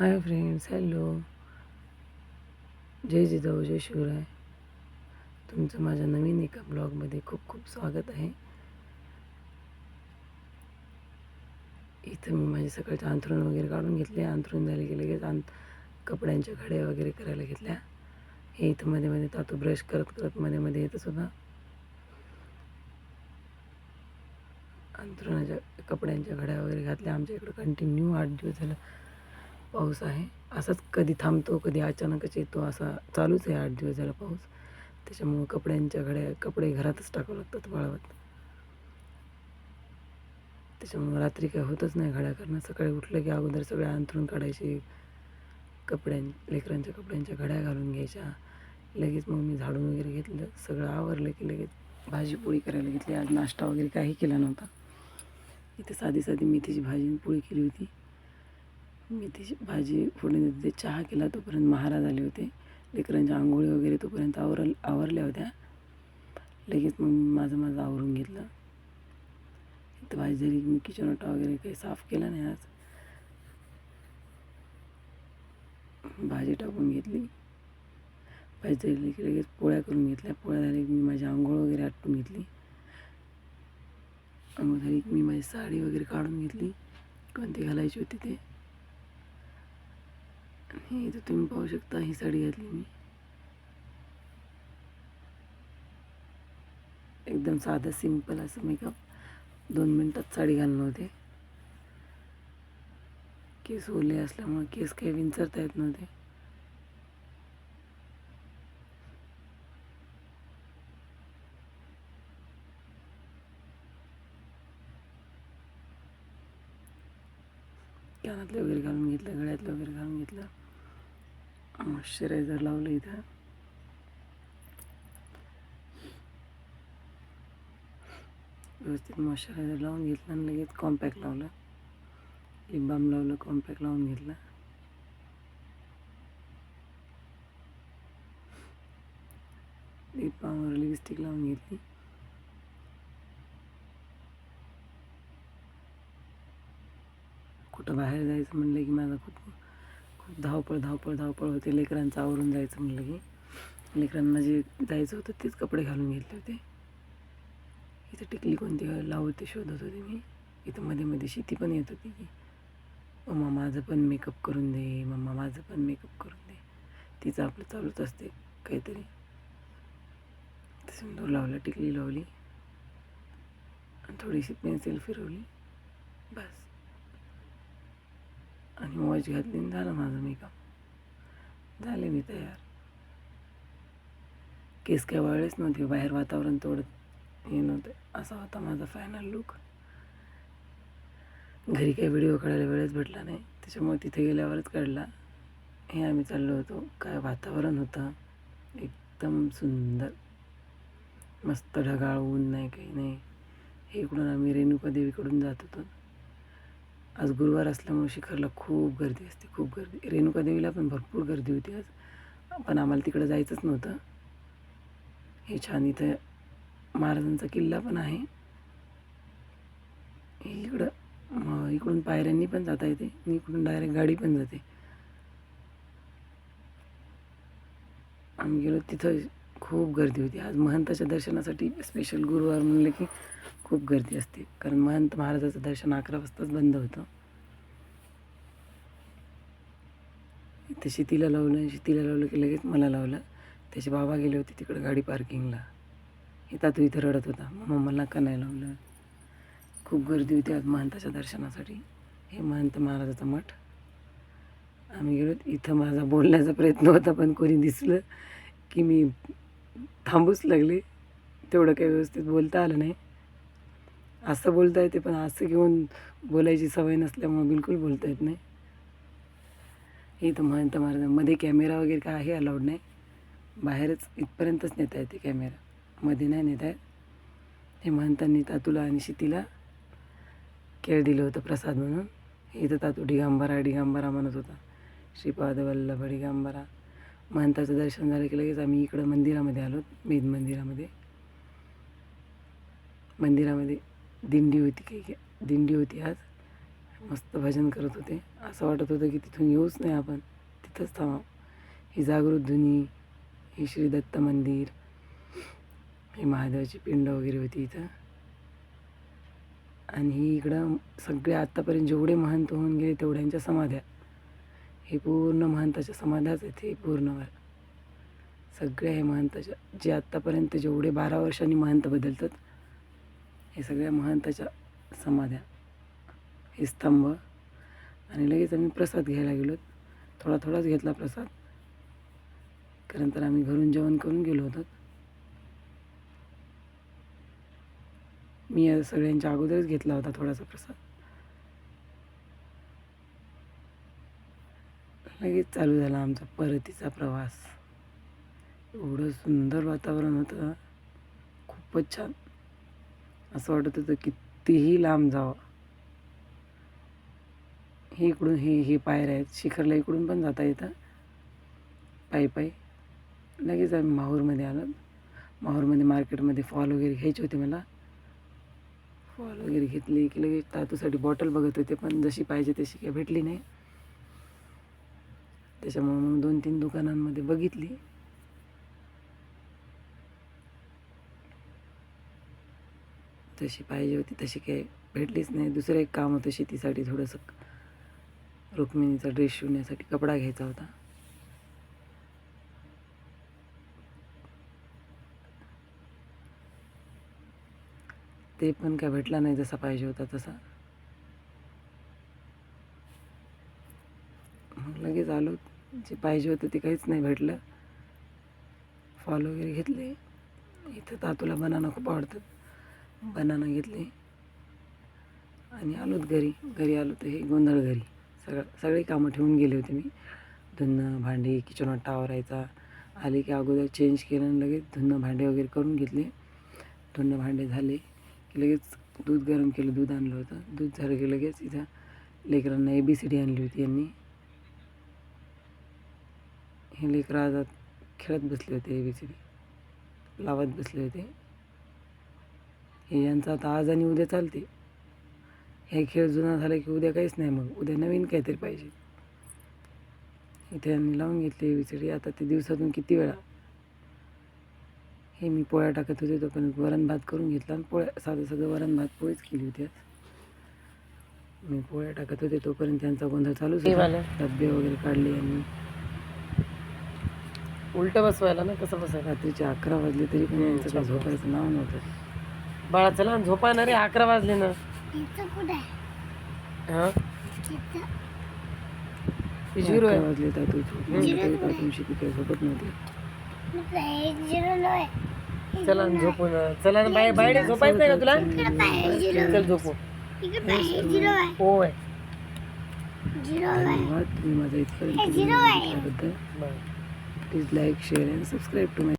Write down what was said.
हाय friends hello जय जिजाऊ जय शिवराय. तुमचं माझ्या नवीन एका ब्लॉगमध्ये खूप खूप स्वागत आहे. इथं मी माझे सकाळचे अंथरूण वगैरे काढून घेतले. अंथरूण झाले की लगेच अंत कपड्यांच्या घड्या वगैरे करायला घेतल्या. हे इथं मध्ये मध्ये तातू ब्रश करत करत मध्ये मध्ये येतं सुद्धा. अंथरुणाच्या कपड्यांच्या घड्या वगैरे घातल्या. आमच्या इकडं कंटिन्यू आठ दिवस झालं. पाऊस आहे. असाच कधी थांबतो कधी अचानकच येतो असा चालूच आहे आठ दिवस झाला पाऊस. त्याच्यामुळं कपड्यांच्या घड्या कपडे घरातच टाकावं लागतात वाळवत. त्याच्यामुळं रात्री काय होतच नाही घड्या करणं सकाळी उठलं की अगोदर सगळ्या अंथरून काढायची. कपड्यां लेकरांच्या कपड्यांच्या घड्या घालून घ्यायच्या. लगेच मग मी झाडून वगैरे घेतलं. सगळं आवरलं की लगेच भाजी पोळी करायला घेतली. आज नाश्ता वगैरे काही केला नव्हता. इथे साधी साधी मेथीची भाजी पोळी केली होती. मी ती भाजी फोडणी देते. चहा केला तोपर्यंत महाराज आले होते. लेकरांच्या आंघोळी वगैरे तोपर्यंत आवर आवरल्या होत्या. लगेच मग माझं माझं आवरून घेतलं. तर भाजी झाली मी किचन ओटा वगैरे काही साफ केला नाही आज. भाजी टाकून घेतली. भाजी झाली की लगेच पोळ्या करून घेतल्या. पोळ्या झाल्या की मी माझी आंघोळ वगैरे आटून घेतली. आंघोळ झाली की मी माझी साडी वगैरे काढून घेतली. कोणती घालायची होती ते. आणि इथं तुम्ही पाहू शकता ही साडी घातली मी. एकदम साधं सिंपल असं मेकअप दोन मिनटात साडी घालणं होते. केस ओले असल्यामुळे केस काही विंचरता येत नव्हते. कानातले वगैरे घालून घेतलं गळ्यातलं वगैरे घालून घेतलं. मॉइश्चरायझर लावलं इथं. व्यवस्थित मॉइश्चरायझर लावून घेतलं आणि लगेच कॉम्पॅक्ट लावलं. लिप बाम लावलं कॉम्पॅक्ट लावून घेतलं. लिप बामवर लिपस्टिक लावून घेतली. कुठं बाहेर जायचं म्हणलं की माझा खूप खूप धावपळ धावपळ धावपळ होते. लेकरांचं आवरून जायचं म्हणलं की. लेकरांना जे जायचं होतं तेच कपडे घालून घेतले होते. इथं टिकली कोणती? लावते शोधत होते मी. इथं मध्ये मध्ये शेती पण येत होती की. मम्मा माझं पण मेकअप करून दे. मम्मा माझं पण मेकअप करून दे. तिचं आपलं चालूच असते काहीतरी. सिंदूर लावला टिकली लावली. आणि थोडीशी पेन्सिल फिरवली. बस. आणि वॉच घातली झालं माझं मेकअप झाले मी तयार. केस काय वळलेच नव्हते बाहेर वातावरण तोडत हे नव्हतं. असा होता माझा फायनल लुक घरी काही व्हिडिओ काढायला वेळच भेटला नाही. त्याच्यामुळे तिथे गेल्यावरच काढला हे आम्ही चाललो होतो. काय वातावरण होतं. एकदम सुंदर. मस्त ढगाळ ऊन नाही काही नाही. हे इकडून आम्ही रेणुका देवीकडून जात होतो. आज गुरुवार असल्यामुळे शिखरला खूप गर्दी असते खूप गर्दी. रेणुका देवीला पण भरपूर गर्दी होती आज. पण आम्हाला तिकडं जायचंच नव्हतं. हे छान इथं महाराजांचा किल्ला पण आहे. इकडं इकडून पायऱ्यांनी पण जाता येते आणि इकडून डायरेक्ट गाडी पण जाते. आम्ही गेलो तिथं खूप गर्दी होती. आज महंताच्या दर्शनासाठी स्पेशल गुरुवार म्हणलं की खूप गर्दी असते. कारण महंत महाराजाचं दर्शन अकरा वाजताच बंद होतं. इथं शेतीला लावलं शेतीला लावलं की लगेच मला लावलं. त्याचे बाबा गेले होते तिकडं गाडी पार्किंगला. हे तातू इथं रडत होता. मग मला का नाही लावलं? खूप गर्दी होती आज महंताच्या दर्शनासाठी. हे महंत महाराजाचा मठ. आम्ही गेलो. इथं माझा बोलण्याचा प्रयत्न होता पण कोणी दिसलं की मी थांबूच लागले. तेवढं काही व्यवस्थित बोलता आलं नाही. असं बोलता येते पण असं घेऊन बोलायची सवय नसल्यामुळे बिलकुल बोलता येत नाही. इथं महंत महाराजमध्ये कॅमेरा वगैरे काय आहे अलाउड नाही. बाहेरच इथपर्यंतच नेता येते कॅमेरा. मध्ये नाही नेता येत. हे महंतांनी तातूला आणि शितीला केळ दिलं होतं प्रसाद म्हणून. इथं तातू डिगांबरा डिगांबरा म्हणत होता. श्रीपाद वल्लभ डिगांबरा महंताचं दर्शन झालं की लगेच आम्ही इकडं मंदिरामध्ये आलो मेद मंदिरामध्ये. मंदिरामध्ये दिंडी होती की दिंडी होती आज. मस्त भजन करत होते. असं वाटत होतं की तिथून येऊच नाही आपण. तिथंच थांबा ही जागृत धुनी हे श्री दत्त मंदिर ही महादेवाची पिंड वगैरे होती इथं. आणि ही इकडं सगळे आत्तापर्यंत जेवढे महंत होऊन गेले तेवढ्यांच्या समाध्या. हे पूर्ण महंताच्या समाध्याच आहेत हे पूर्णवर. सगळे सगळ्या हे महंताच्या जे आत्तापर्यंत जेवढे बारा वर्षांनी महंत बदलतात हे सगळ्या महंताच्या समाध्या हे स्तंभ. आणि लगेच आम्ही प्रसाद घ्यायला गेलो. थोडा थोडाच घेतला प्रसाद. कारण तर आम्ही घरून जेवण करून गेलो होतो. मी या सगळ्यांच्या अगोदरच घेतला होता थोडासा प्रसाद. लगेच चालू झाला आमचा परतीचा प्रवास. एवढं सुंदर वातावरण होतं. खूपच छान. असं वाटत होतं कितीही लांब जावं. हे इकडून हे हे पायऱ्या आहेत. शिखरला इकडून पण जाता येतं. पायी पायी. लगेच आम्ही माहूरमध्ये आलो. माहूरमध्ये मार्केटमध्ये फॉल वगैरे घ्यायचे होते मला. फॉल वगैरे घेतली की लगेच तातूसाठी बॉटल बघत होते पण जशी पाहिजे तशी काही भेटली नाही. त्याच्यामुळे मग दोन तीन दुकानांमध्ये बघितली. तशी पाहिजे होती तशी काही भेटलीच नाही. दुसरं एक काम होतं शेतीसाठी थोडंसं रुक्मिणीचा ड्रेस शिवण्यासाठी कपडा घ्यायचा होता. ते पण काय भेटला नाही जसा पाहिजे होता तसा. मग लगेच आलो. जे पाहिजे होतं ते काहीच नाही भेटलं. फॉल वगैरे घेतले. इथं तातूला बनाना खूप आवडतात बनाना घेतले. आणि आलोत घरी. घरी आलो तर हे गोंधळ घरी. सगळं सगळी कामं ठेवून गेले होते मी. धुणं भांडी किचन वाटा आवरायचा आले की अगोदर चेंज केलं आणि लगेच धुणं भांडे वगैरे करून घेतले. धुणं भांडे झाले की लगेच दूध गरम केलं दूध आणलं होतं. दूध झालं की लगेच इथं लेकरांना ए बी सी डी आणली होती यांनी. हे लेकरं आज खेळत बसले होते ए बी सी डी लावत बसले होते. हे यांचं आता आज आणि उद्या चालते. हे खेळ जुना झाला की उद्या काहीच नाही मग. उद्या नवीन काहीतरी पाहिजे. इथे यांनी लावून घेतली बी सी डी आता ते दिवसातून किती वेळा? हे मी पोळ्या टाकत होते तोपर्यंत वरण भात करून घेतला आणि पोळ्या साधं साधं वरण भात पोळीच केली होती आज. मी पोळ्या टाकत होते तोपर्यंत त्यांचा गोंधळ चालूच. डब्बे वगैरे काढले यांनी. उलट बसवायला ना कसं बसायला रात्रीचे अकरा वाजले तरी पण यांचं झोपायचं नाव नव्हतं. बाळा चला झोपा ना रे अकरा वाजले ना हा? पिशवीर अकरा वाजले तर तू तुमची ती काही झोपत नव्हती. चला ना, झोपू ना. चला ना बाहेर बाहेर झोपायचं नाही का तुला? चल झोपू. होय. धन्यवाद तुम्ही माझा इथपर्यंत. Please like share and subscribe to my